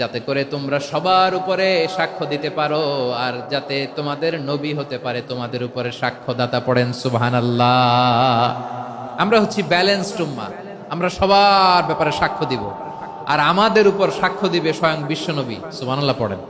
যাতে করে তোমরা সবার উপরে সাক্ষ্য দিতে পারো, আর যাতে তোমাদের নবী হতে পারে, তোমাদের উপরে সাক্ষ্যদাতা পড়েন সুবহান আমরা হচ্ছি ব্যালেন্সড উম্মা আমরা সবার ব্যাপারে সাক্ষ্য দিব। আর আমাদের উপর সাক্ষ্য দিবে স্বয়ং বিশ্বনবী সুবাহ পড়েন।